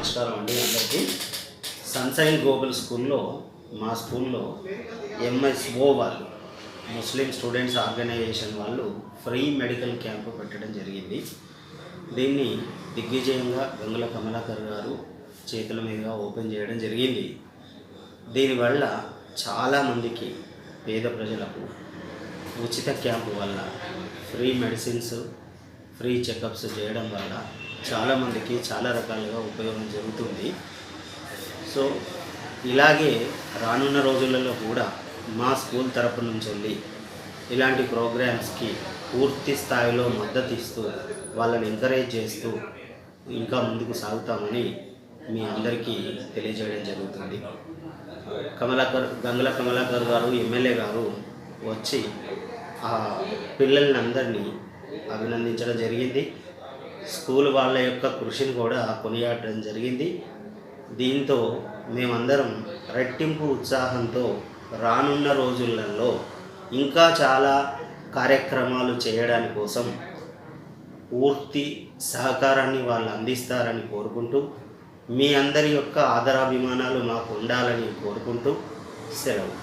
నమస్కారం అండి అందరికీ. సన్షైన్ గ్లోబల్ స్కూల్లో మా స్కూల్లో ఎంఎస్ఓ వాళ్ళు ముస్లిం స్టూడెంట్స్ ఆర్గనైజేషన్ వాళ్ళు ఫ్రీ మెడికల్ క్యాంపు పెట్టడం జరిగింది. దీన్ని దిగ్విజయంగా గంగుల కమలాకర్ గారు చేతుల మీదుగా ఓపెన్ చేయడం జరిగింది. దీనివల్ల చాలామందికి పేద ప్రజలకు ఉచిత క్యాంపు వల్ల ఫ్రీ మెడిసిన్స్ ఫ్రీ చెకప్స్ చేయడం వల్ల చాలామందికి చాలా రకాలుగా ఉపయోగం జరుగుతుంది. సో ఇలాగే రానున్న రోజులలో కూడా మా స్కూల్ తరపు నుంచి వెళ్ళి ఇలాంటి ప్రోగ్రామ్స్కి పూర్తి స్థాయిలో మద్దతు ఇస్తూ వాళ్ళని ఎంకరేజ్ చేస్తూ ఇంకా ముందుకు సాగుతామని మీ అందరికీ తెలియజేయడం జరుగుతుంది. కమలాకర్ గంగుల కమలాకర్ గారు ఎమ్మెల్యే గారు వచ్చి ఆ పిల్లల్ని అందరినీ అభినందించడం జరిగింది. స్కూల్ వాళ్ళ యొక్క కృషిని కూడా కొనియాడడం జరిగింది. దీంతో మేమందరం రెట్టింపు ఉత్సాహంతో రానున్న రోజులలో ఇంకా చాలా కార్యక్రమాలు చేయడానికి కోసం పూర్తి సహకారాన్ని వాళ్ళు అందిస్తారని కోరుకుంటూ మీ అందరి యొక్క ఆదరాభిమానాలు మాకు ఉండాలని కోరుకుంటూ సెలవు.